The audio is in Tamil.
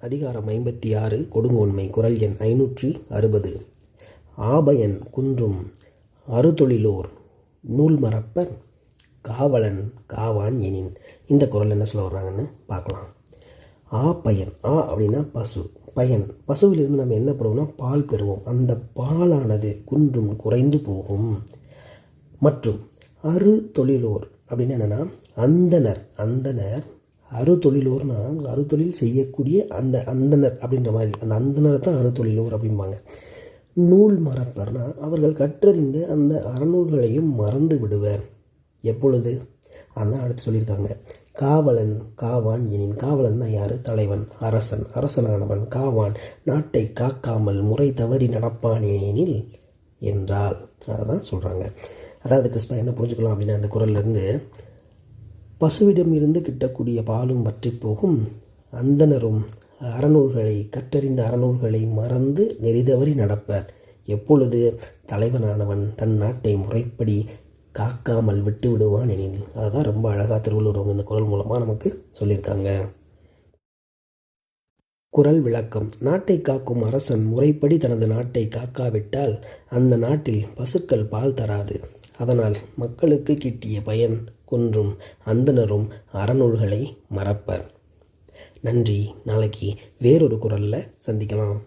அதிகாரம் ஐம்பத்தி ஆறு கொடுங்கோன்மை குரல் எண் ஐநூற்றி அறுபது. ஆபயன் குன்றும் அறுதொழிலோர் நூல் மறப்பர் காவலன் காவான் எனின். இந்த குரல் என்ன சொல்ல வர்றாங்கன்னு பார்க்கலாம். ஆ பயன் ஆ அப்படின்னா பசு. பயன் பசுவிலிருந்து நம்ம என்ன பண்ணுவோம்னா பால் பெறுவோம். அந்த பாலானது குன்றும் குறைந்து போகும். மற்றும் அறு தொழிலோர் அப்படின்னு என்னென்னா அந்தனர் அந்தனர் அறுதொழிலோர்னா அறுதொழில் செய்யக்கூடிய அந்த அந்தனர் அப்படின்ற மாதிரி அந்த அந்தனரை தான் அறுதொழிலோர் அப்படிம்பாங்க. நூல் மறப்பர்னா அவர்கள் கற்றறிந்த அந்த அறநூல்களையும் மறந்து விடுவர். எப்பொழுது? அதான் அடுத்து சொல்லியிருக்காங்க. காவலன் காவான் எனின் காவலன்னா யார்? தலைவன் அரசன் அரசனானவன் காவான். நாட்டை காக்காமல் முறை தவறி நடப்பான் எனில் என்றால். அதை தான் சொல்கிறாங்க அதாவது கிறிஸ்பா என்ன புரிஞ்சுக்கலாம் அப்படின்னா அந்த குரல்லேருந்து பசுவிடம் இருந்து கிட்டக்கூடிய பாலும் வற்றி போகும். அந்தனரும் அறநூல்களை கற்றறிந்த அறநூல்களை மறந்து நெறிதவறி நடப்பர். எப்பொழுது தலைவனானவன் தன் நாட்டை முறைப்படி காக்காமல் விட்டு விடுவான் எனில் அதுதான் ரொம்ப அழகாக திருவள்ளுவர் அவங்க இந்த குரல் மூலமாக நமக்கு சொல்லியிருக்காங்க. குரல் விளக்கம். நாட்டை காக்கும் அரசன் முறைப்படி தனது நாட்டை காக்காவிட்டால் அந்த நாட்டில் பசுக்கள் பால் தராது. அதனால் மக்களுக்கு கிட்டிய பயன் குன்றும் அந்தனரும் அறநூல்களை மறப்பர். நன்றி. நாளைக்கு வேறொரு குரலில் சந்திக்கலாம்.